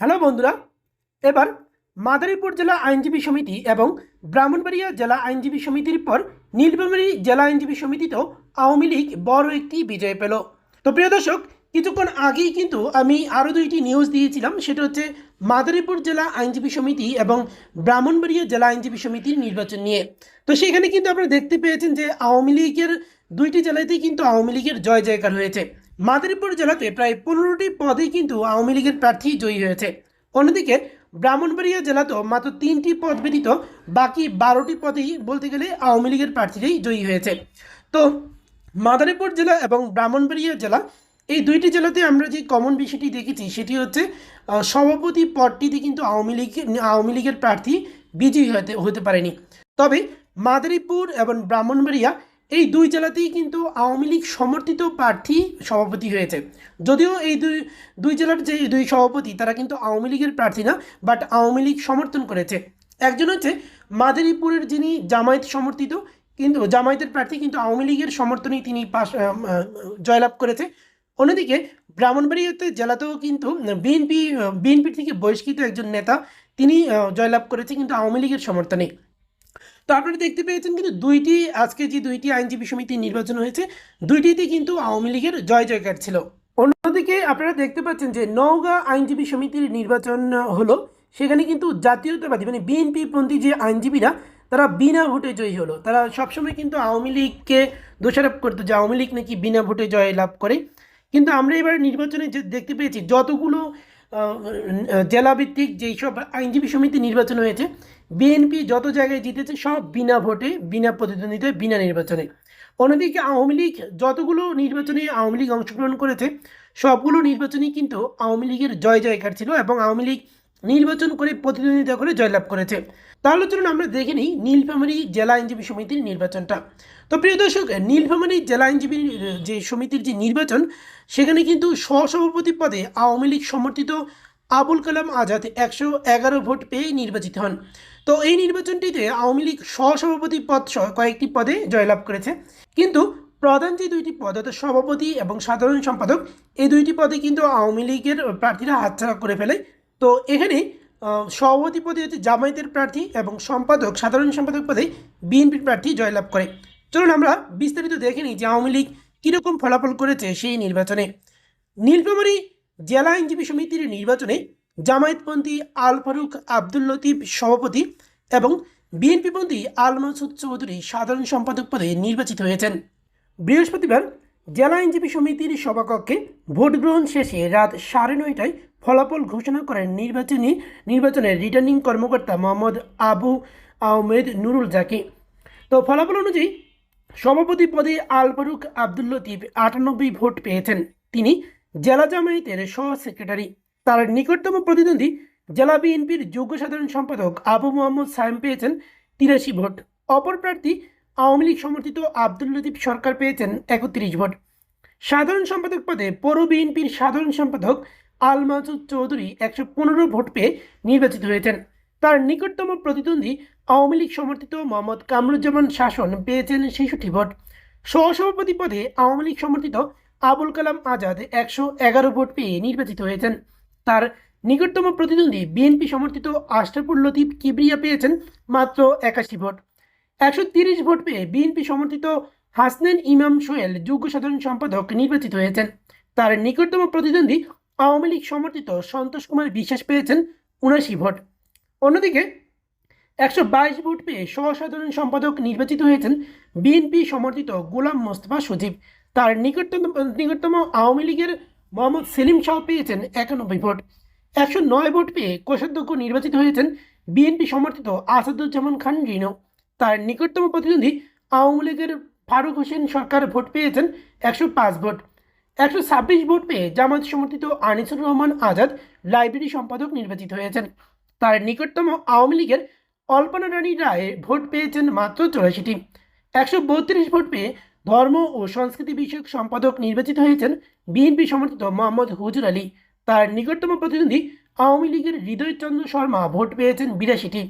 Hello বন্ধুরা, এবার মাদারীপুর জেলা আইনজীবী সমিতি এবং ব্রাহ্মণবাড়িয়া জেলা আইনজীবী সমিতির পর নীলফামারী জেলা আইনজীবী সমিতিতেও আওয়ামী লীগ বড় একটি বিজয় পেল। তো প্রিয় দর্শক, কিছুক্ষণ আগেই কিন্তু আমি আরও দুইটি নিউজ দিয়েছিলাম, সেটা হচ্ছে মাদারীপুর জেলা আইনজীবী সমিতি এবং ব্রাহ্মণবাড়িয়া জেলা আইনজীবী সমিতির নির্বাচন নিয়ে। তো সেখানে কিন্তু আপনারা দেখতে পেয়েছেন যে আওয়ামী লীগের দুইটি জেলাতেই কিন্তু আওয়ামী লীগের জয় জয়কার হয়েছে। মাদারীপুর জেলাতে প্রায় পনেরোটি পদেই কিন্তু আওয়ামী লীগের প্রার্থী জয়ী হয়েছে। অন্যদিকে, ব্রাহ্মণবাড়িয়া জেলাতেও মাত্র তিনটি পদ ব্যতীত বাকি বারোটি পদেই বলতে গেলে আওয়ামী লীগের প্রার্থীরাই জয়ী হয়েছে। তো, মাদারীপুর জেলা এবং ব্রাহ্মণবাড়িয়া জেলা, এই দুইটি জেলাতে আমরা যে কমন বিষয়টি দেখেছি, সেটি হচ্ছে সভাপতি পদটিতে কিন্তু আওয়ামী লীগ, আওয়ামী লীগের প্রার্থী বিজয়ী হতে হতে পারেনি। তবে, মাদারীপুর এবং ব্রাহ্মণবাড়িয়া এই দুই জেলাতেই কিন্তু আওয়ামী লীগ সমর্থিত প্রার্থী সভাপতি হয়েছে। যদিও এই দুই দুই জেলার যে দুই সভাপতি, তারা কিন্তু আওয়ামী লীগের প্রার্থী না বাট আওয়ামী লীগ সমর্থন করেছে। একজন হচ্ছে মাদারীপুরের যিনি জামায়াত সমর্থিত, কিন্তু জামায়াতের প্রার্থী কিন্তু আওয়ামী লীগের সমর্থনেই তিনি পাশ জয়লাভ করেছে। অন্যদিকে ব্রাহ্মণবাড়িয়াতে জেলাতেও কিন্তু বিএনপি বিএনপি থেকে বহিষ্কৃত একজন নেতা, তিনি জয়লাভ করেছে কিন্তু আওয়ামী লীগের সমর্থনে তো আপনারা দেখতে পেয়েছেন কিন্তু দুইটি, আজকে যে দুইটি আইনজীবী সমিতির নির্বাচন হয়েছে, দুইটিতে কিন্তু আওয়ামী লীগের জয় জয়কার ছিল। অন্যদিকে আপনারা দেখতে পাচ্ছেন যে নওগাঁ আইনজীবী সমিতির নির্বাচন হলো, সেখানে কিন্তু জাতীয়তাবাদী মানে বিএনপি পন্থী যে আইনজীবীরা, তারা বিনা ভোটে জয়ী হলো। তারা সবসময় কিন্তু আওয়ামী লীগকে দোষারোপ করতো যে আওয়ামী লীগ নাকি বিনা ভোটে জয় লাভ করে। কিন্তু আমরা এবার নির্বাচনে যে দেখতে পেয়েছি, যতগুলো জেলাভিত্তিক যেই সব আইনজীবী সমিতি নির্বাচন হয়েছে বিএনপি যত জায়গায় জিতেছে, সব বিনা ভোটে, বিনা প্রতিদ্বন্দ্বিতায়, বিনা নির্বাচনে। অন্যদিকে আওয়ামী লীগ যতগুলো নির্বাচনে আওয়ামী লীগ অংশগ্রহণ করেছে, সবগুলো নির্বাচনই কিন্তু আওয়ামী লীগের জয় জয়কার ছিল এবং আওয়ামী লীগ নির্বাচন করে প্রতিদ্বন্দ্বিতা করে জয়লাভ করেছে। তাহলে চলুন আমরা দেখে নিই নীলফামারী জেলা আইনজীবী সমিতির নির্বাচনটা। তো প্রিয় দর্শক, নীলফামারী জেলা আইনজীবী যে সমিতির যে নির্বাচন, সেখানে কিন্তু সহসভাপতি পদে আওয়ামী লীগ সমর্থিত আবুল কালাম আজাদ একশো এগারো ভোট পেয়ে নির্বাচিত হন। তো এই নির্বাচনটিতে আওয়ামী লীগ সহসভাপতি পদ সহ কয়েকটি পদে জয়লাভ করেছে। কিন্তু প্রধান যে দুইটি পদ, অর্থাৎ সভাপতি এবং সাধারণ সম্পাদক, এই দুইটি পদে কিন্তু আওয়ামী লীগের প্রার্থীরা হাতছাড়া করে ফেলে। তো এখানে সভাপতি পদে হচ্ছে জামায়াতের প্রার্থী এবং সম্পাদক, সাধারণ সম্পাদক পদে বিএনপির প্রার্থী জয়লাভ করে। চলুন আমরা বিস্তারিত দেখে নিই যে আওয়ামী লীগ কীরকম ফলাফল করেছে সেই নির্বাচনে। নীলফামারী জেলা আইনজীবী সমিতির নির্বাচনে জামায়াতপন্থী আল ফারুক আব্দুল লতিফ সভাপতি এবং বিএনপিপন্থী আল মাসুদ চৌধুরী সাধারণ সম্পাদক পদে নির্বাচিত হয়েছেন। বৃহস্পতিবার জেলা আইনজীবী সমিতির সভাকক্ষে ভোট গ্রহণ শেষে রাত সাড়ে নয়টায় ফলাফল ঘোষণা করেন নির্বাচনী নির্বাচনের রিটার্নিং কর্মকর্তা মোহাম্মদ আবু আহমেদ নুরুল জাকি। তো ফলাফল অনুযায়ী সভাপতি পদে আল ফারুক আব্দুল লতিফ আটানব্বই ভোট পেয়েছেন। তিনি জেলা জামায়াতের সহ সেক্রেটারি। তার নিকটতম প্রতিদ্বন্দ্বী জেলা বিএনপির যোগ্য সাধারণ সম্পাদক আবু মোহাম্মদ সায়েম পেয়েছেন তিরাশি ভোট। অপর প্রার্থী আওয়ামী লীগ সমর্থিত আব্দুল লতিফ সরকার পেয়েছেন একত্রিশ ভোট। সাধারণ সম্পাদক পদে পৌর বিএনপির সাধারণ সম্পাদক আল মাসুদ চৌধুরী একশো পনেরো ভোট পেয়ে নির্বাচিত হয়েছেন। তার নিকটতম প্রতিদ্বন্দ্বী আওয়ামী লীগ সমর্থিত মোহাম্মদ কামরুজ্জামান শাসন পেয়েছেন ছেষট্টি ভোট। সহসভাপতি পদে আওয়ামী লীগ সমর্থিত আবুল কালাম আজাদ একশো এগারো ভোট পেয়ে নির্বাচিত হয়েছেন। তার নিকটতম প্রতিদ্বন্দ্বী বিএনপি সমর্থিত আশরাফুল লতিফ কিবরিয়া পেয়েছেন মাত্র একাশি ভোট। একশো তিরিশ ভোট পেয়ে বিএনপি সমর্থিত হাসনেন ইমাম সোহেল যোগ্য সাধারণ সম্পাদক নির্বাচিত হয়েছেন। তার নিকটতম প্রতিদ্বন্দ্বী আওয়ামী লীগ সমর্থিত সন্তোষ কুমার বিশ্বাস পেয়েছেন উনাশি ভোট। অন্যদিকে একশো বাইশ ভোট পেয়ে সহসাধারণ সম্পাদক নির্বাচিত হয়েছেন বিএনপি সমর্থিত গোলাম মোস্তফা সজীব। তার নিকটতম নিকটতম আওয়ামী লীগের মোহাম্মদ সেলিম শাহ পেয়েছেন একানব্বই ভোট। একশো নয় ভোট পেয়ে কোষাধ্যক্ষ নির্বাচিত হয়েছেন বিএনপি সমর্থিত আসাদুজ্জামান খান রিনো তার নিকটতম প্রতিদ্বন্দ্বী আওয়ামী লীগের ফারুক হোসেন সরকার ভোট পেয়েছেন একশো পাঁচ ভোট। একশো ছাব্বিশ ভোট পেয়ে জামাত সমর্থিত আনিসুর রহমান আজাদ লাইব্রেরি সম্পাদক নির্বাচিত হয়েছেন। তার নিকটতম আওয়ামী লীগের অল্পনা রানী রায় ভোট পেয়েছেন মাত্র চৌরাশিটি। একশো বত্রিশ ভোট পেয়ে ধর্ম ও সংস্কৃতি বিষয়ক সম্পাদক নির্বাচিত হয়েছেন বিএনপি সমর্থিত মোহাম্মদ হুজুর আলী। তার নিকটতম প্রতিদ্বন্দ্বী আওয়ামী লীগের হৃদয়চন্দ্র শর্মা ভোট পেয়েছেন বিরাশিটি।